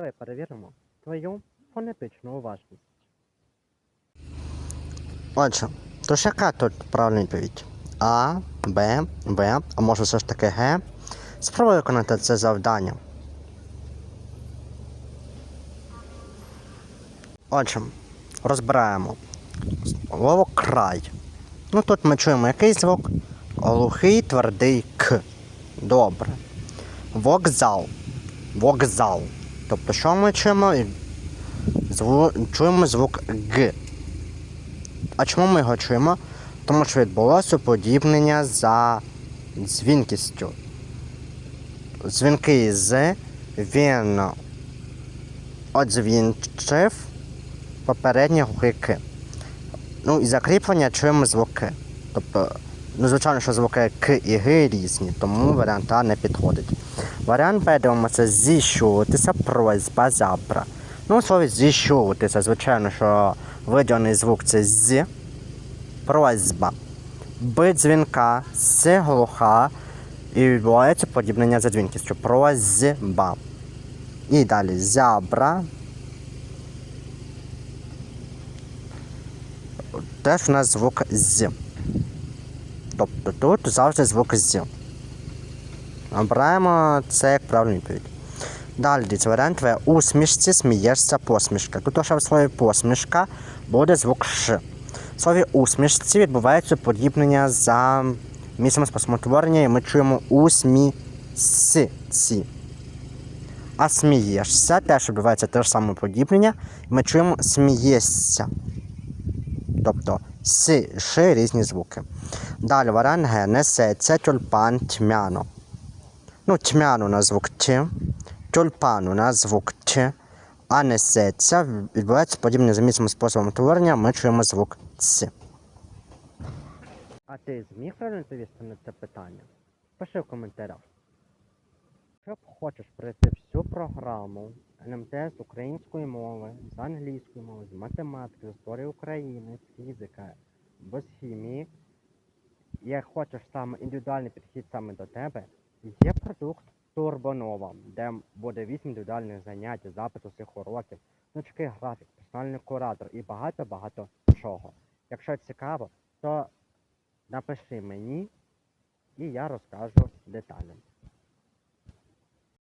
Давай перевіримо твою фонетичну уважність. Отже, то ж яка тут правильна відповідь? А, Б, В, а може все ж таки Г. Спробуй виконати це завдання. Отже, розбираємо. Слово край. Ну тут ми чуємо який звук? Глухий, твердий К. Добре. Вокзал. Вокзал. Тобто, що ми чуємо? Зву... Чуємо звук Г. А чому ми його чуємо? Тому що відбулося уподібнення за дзвінкістю. Дзвінки з він одзвінчив попередні гуки. Ну і закріплення чуємо звуки. Тобто, ну, звичайно, що звуки К і Г різні, тому варіант А не підходить. Варіант Б дивимося зіщуватися, просьба, забра. Ну, у слові зіщуватися, звичайно, що виділений звук це з. Просьба. Б дзвінка, С глуха. І відбувається подібнення за дзвінкістю. Просьба. І далі зябра. Теж у нас звук з. Тобто тут завжди звук з. Обираємо це як правильну відповідь. Далі дивіться, варіант В. Усмішці смієшся посмішка. Тут лише в слові посмішка буде звук Ш. В слові усмішці відбувається подібнення за місцем спосмотворення, і ми чуємо усмісці. А смієшся теж відбувається те ж саме подібнення, і ми чуємо смієшся. Тобто с, ш різні звуки. Далі варіант Г. Несеться тюльпан тьмяно. Ну, тьмяно на звук Т, тюльпану на звук Т, а несеться відбувається подібним за місцем способом творення, ми чуємо звук Ц. А ти зміг правильно відповісти на це питання? Пиши в коментарях. Якщо хочеш пройти всю програму НМТ з української мови, з англійської мови, з математики, з історії України, з фізики, без хімії, як хочеш саме індивідуальний підхід саме до тебе, є продукт Турбонова, де буде 8 індивідуальних занять, запис усіх уроків, значки графік, персональний куратор і багато-багато чого. Якщо цікаво, то напиши мені і я розкажу деталі.